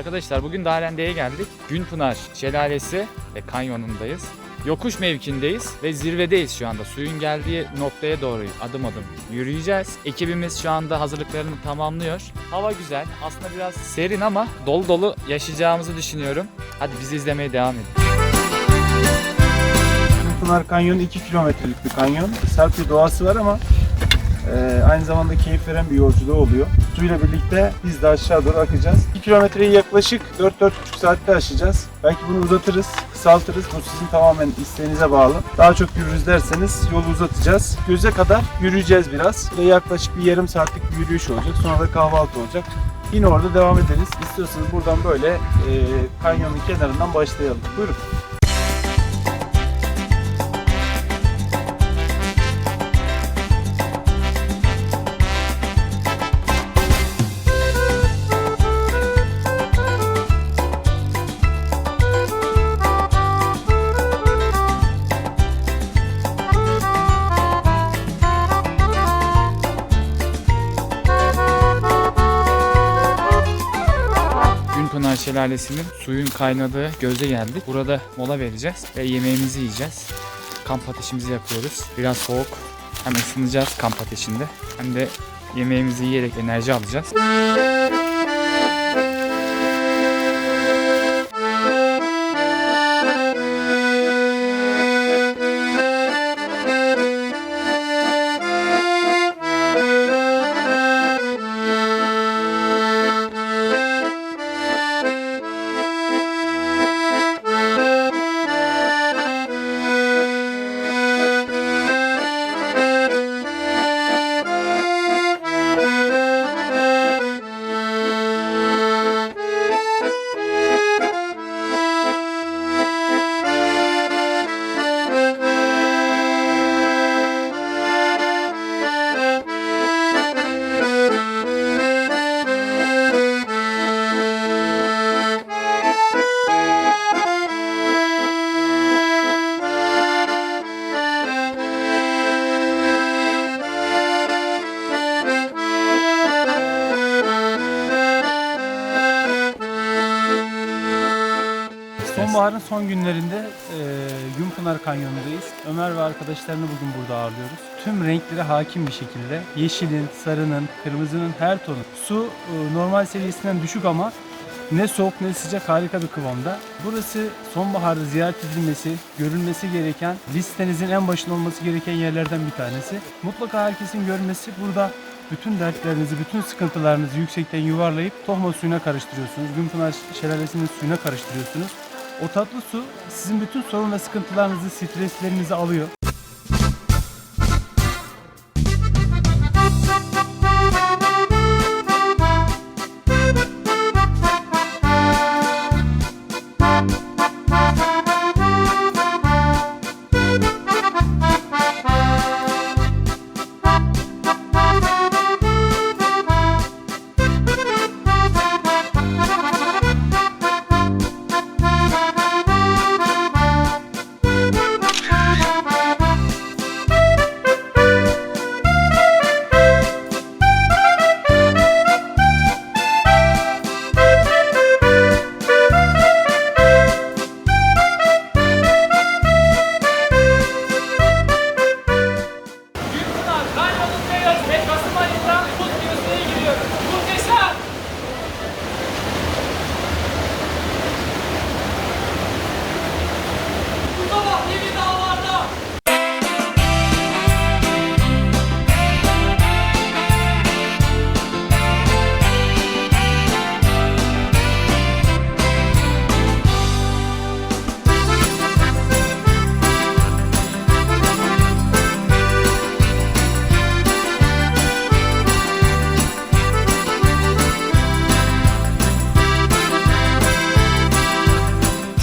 Arkadaşlar bugün Darende'ye geldik. Günpınar Şelalesi ve kanyonundayız. Yokuş mevkindeyiz ve zirvedeyiz şu anda. Suyun geldiği noktaya doğru adım adım yürüyeceğiz. Ekibimiz şu anda hazırlıklarını tamamlıyor. Hava güzel. Aslında biraz serin ama dolu dolu yaşayacağımızı düşünüyorum. Hadi bizi izlemeye devam edin. Pınar Kanyonu 2 kilometrelik bir kanyon. Sert bir doğası var ama e, aynı zamanda keyif veren bir yolculuğu oluyor. Suyla birlikte biz de aşağı doğru akacağız. 2 kilometreyi yaklaşık 4-4,5 saatte aşacağız. Belki bunu uzatırız, kısaltırız. Bu sizin tamamen isteğinize bağlı. Daha çok yürürüz derseniz yolu uzatacağız. Göze kadar yürüyeceğiz biraz. Ve yaklaşık bir yarım saatlik bir yürüyüş olacak. Sonra da kahvaltı olacak. Yine orada devam ederiz. İstiyorsanız buradan böyle e, kanyonun kenarından başlayalım. Buyurun. Şelalesi'nin suyun kaynadığı göze geldik. Burada mola vereceğiz ve yemeğimizi yiyeceğiz. Kamp ateşimizi yakıyoruz. Biraz soğuk. Hem ısınacağız kamp ateşinde. Hem de yemeğimizi yiyerek enerji alacağız. Sonbaharın son günlerinde e, Gümpınar Kanyonu'ndayız. Ömer ve arkadaşlarını bugün burada ağırlıyoruz. Tüm renklere hakim bir şekilde yeşilin, sarının, kırmızının her tonu. Su e, normal seviyesinden düşük ama ne soğuk ne sıcak harika bir kıvamda. Burası sonbaharda ziyaret edilmesi, görülmesi gereken, listenizin en başında olması gereken yerlerden bir tanesi. Mutlaka herkesin görmesi burada bütün dertlerinizi, bütün sıkıntılarınızı yüksekten yuvarlayıp tohma suyuna karıştırıyorsunuz. Gümpınar şelalesinin suyuna karıştırıyorsunuz. O tatlı su sizin bütün sorun ve sıkıntılarınızı, streslerinizi alıyor.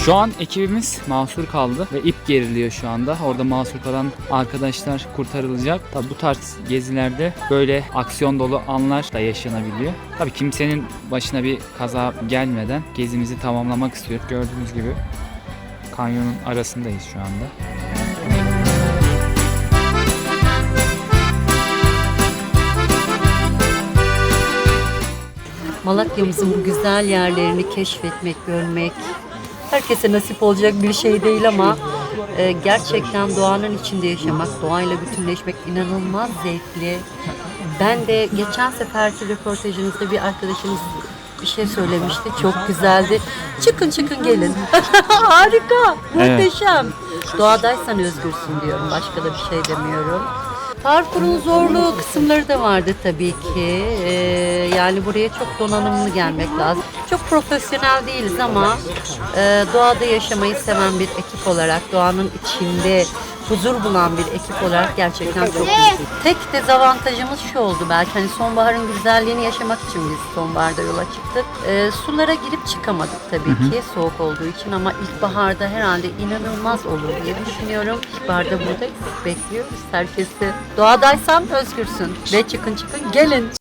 Şu an ekibimiz mahsur kaldı ve ip geriliyor şu anda. Orada mahsur kalan arkadaşlar kurtarılacak. Tabi bu tarz gezilerde böyle aksiyon dolu anlar da yaşanabiliyor. Tabi kimsenin başına bir kaza gelmeden gezimizi tamamlamak istiyor. Gördüğünüz gibi kanyonun arasındayız şu anda. Malatya'mızın bu güzel yerlerini keşfetmek, görmek herkese nasip olacak bir şey değil ama e, gerçekten doğanın içinde yaşamak, doğayla bütünleşmek inanılmaz zevkli. Ben de geçen seferki röportajınızda bir arkadaşımız bir şey söylemişti. Çok güzeldi. Çıkın çıkın gelin. Harika. Muhteşem. Doğadaysan özgürsün diyorum. Başka da bir şey demiyorum. Parkurun zorlu kısımları da vardı tabii ki. Ee, yani buraya çok donanımlı gelmek lazım. Çok profesyonel değiliz ama e, doğada yaşamayı seven bir ekip olarak, doğanın içinde huzur bulan bir ekip olarak gerçekten çok mutluyum. Tek dezavantajımız şu oldu belki hani sonbaharın güzelliğini yaşamak için biz sonbaharda yola çıktık. Ee, sulara girip çıkamadık tabii ki soğuk olduğu için ama ilkbaharda herhalde inanılmaz olur diye düşünüyorum. İlkbaharda buradayız, bekliyoruz herkesi. Doğadaysan özgürsün ve çıkın çıkın gelin.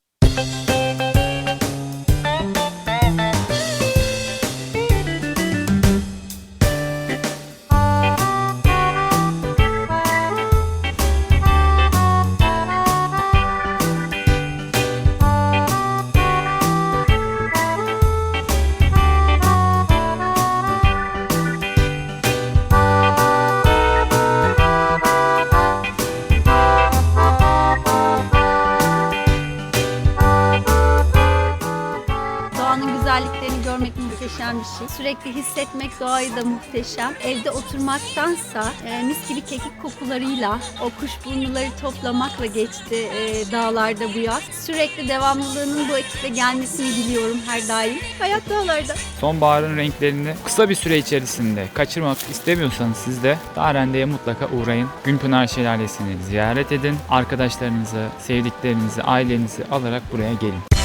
Şey. Sürekli hissetmek doğayı da muhteşem. Evde oturmaktansa e, mis gibi kekik kokularıyla o kuşburnuları toplamakla geçti e, dağlarda bu yaz. Sürekli devamlılığının bu ekiple gelmesini diliyorum her daim. Hayat dağlarda. Sonbaharın renklerini kısa bir süre içerisinde kaçırmak istemiyorsanız siz de Darende'ye mutlaka uğrayın. Günpınar Şelalesi'ni ziyaret edin. Arkadaşlarınızı, sevdiklerinizi, ailenizi alarak buraya gelin.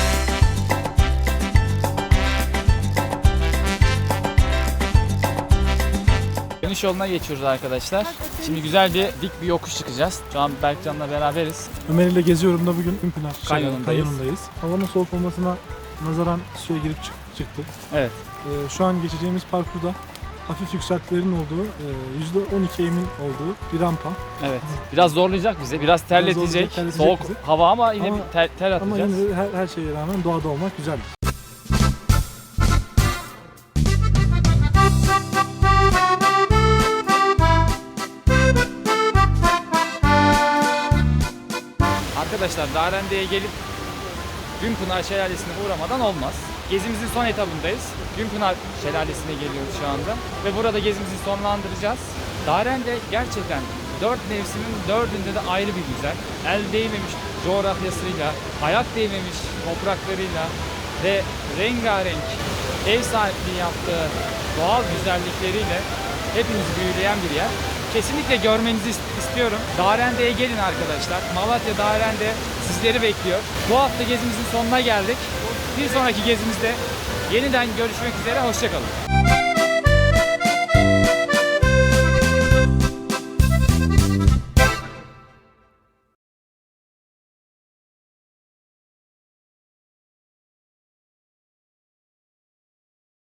Dönüş yoluna geçiyoruz arkadaşlar. Şimdi güzel bir dik bir yokuş çıkacağız. Şu an Berkcan'la beraberiz. Ömer ile geziyorum da bugün Ümpınar Kanyonundayız. Kanyonundayız. Havanın soğuk olmasına nazaran suya girip çık- çıktık. Evet. Ee, şu an geçeceğimiz parkurda hafif yükseltilerin olduğu, e, %12 emin olduğu bir rampa. Evet. Biraz zorlayacak bizi. Biraz terletecek. zorlayacak, terletecek Soğuk bizi. hava ama yine Ama- bir ter, ter Ama atacağız. yine de her, her şeye rağmen doğada olmak güzeldir. Arkadaşlar Darende'ye gelip Günpınar Şelalesi'ne uğramadan olmaz. Gezimizin son etabındayız. Günpınar Şelalesi'ne geliyoruz şu anda. Ve burada gezimizi sonlandıracağız. Darende gerçekten dört mevsimin dördünde de ayrı bir güzel. El değmemiş coğrafyasıyla, ayak değmemiş topraklarıyla ve rengarenk ev sahipliği yaptığı doğal güzellikleriyle hepinizi büyüleyen bir yer. Kesinlikle görmenizi ist- istiyorum. Darende'ye gelin arkadaşlar. Malatya Darende sizleri bekliyor. Bu hafta gezimizin sonuna geldik. Bir sonraki gezimizde yeniden görüşmek üzere. Hoşçakalın.